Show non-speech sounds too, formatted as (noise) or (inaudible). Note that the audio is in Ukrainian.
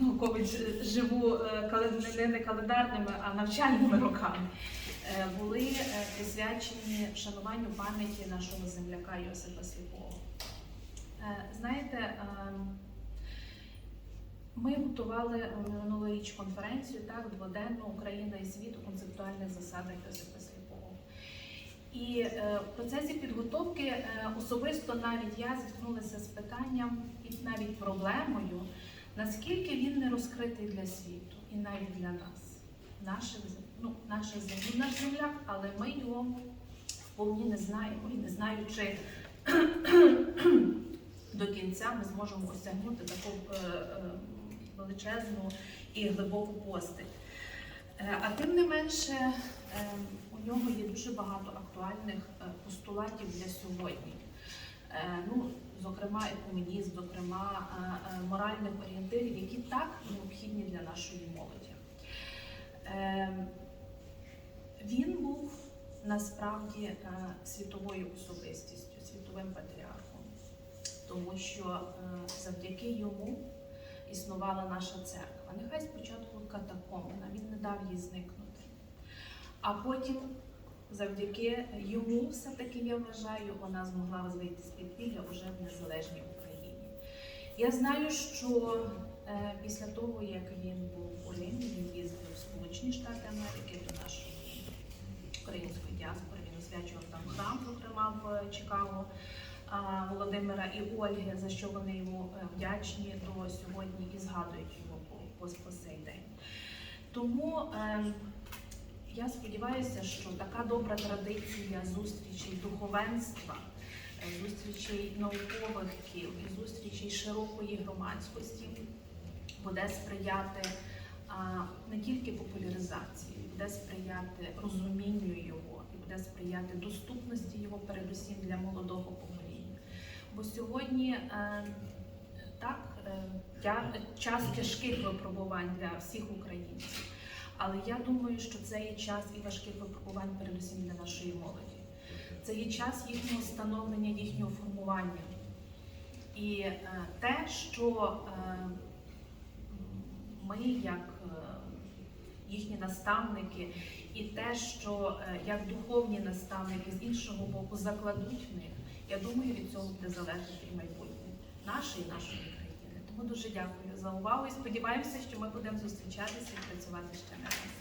ну, ковід ж- живу е, не- не календарними, а навчальними (laughs) роками, е, були е, присвячені вшануванню пам'яті нашого земляка Йосипа Сліпого. Знаєте, е, ми готували минулоріч конференцію так, дводенну Україна і світ у концептуальних засадах Йосипа Сліпого. І в процесі підготовки особисто навіть я зіткнулася з питанням і навіть проблемою, наскільки він не розкритий для світу і навіть для нас. Наших, ну, земля, ну, наш земляк, але ми його вповні не знаємо і не знаючи до кінця, ми зможемо осягнути таку е, е, величезну і глибоку постать. Е, А тим не менше, у нього є дуже багато актуальних постулатів для сьогодні. Е, Ну, зокрема, екомунізм, зокрема, е, е, моральних орієнтирів, які так необхідні для нашої молоді. Він був насправді світовою особистістю, світовим патріархом, тому що завдяки йому існувала наша церква. Нехай спочатку катакомбна, він не дав їй зникнути. А потім, завдяки йому, все-таки я вважаю, вона змогла вийти з підпілля уже в незалежній Україні. Я знаю, що е, після того, як він був у Римі, він їздив в Сполучені Штати Америки до нашої української діаспори, він освячував там храм, зокрема в Чикаго. а, Володимира і Ольги, за що вони йому е, вдячні до сьогодні і згадують його по, по, по сей день. Тому е, я сподіваюся, що така добра традиція зустрічей духовенства, е, зустрічей наукових кіл і зустрічей широкої громадськості буде сприяти не тільки популяризації, буде сприяти розумінню його і буде сприяти доступності його, передусім для молодого покоління. Бо сьогодні е, так е, час тяжких випробувань для всіх українців. Але я думаю, що це є час і важких випробувань, передусім для нашої молоді. Це є час їхнього становлення, їхнього формування. І е, те, що е, ми, як е, їхні наставники, і те, що як духовні наставники з іншого боку закладуть в них, я думаю, від цього буде залежати і майбутнє наше і нашої. Тому дуже дякую за увагу і сподіваємося, що ми будемо зустрічатися і працювати ще не раз.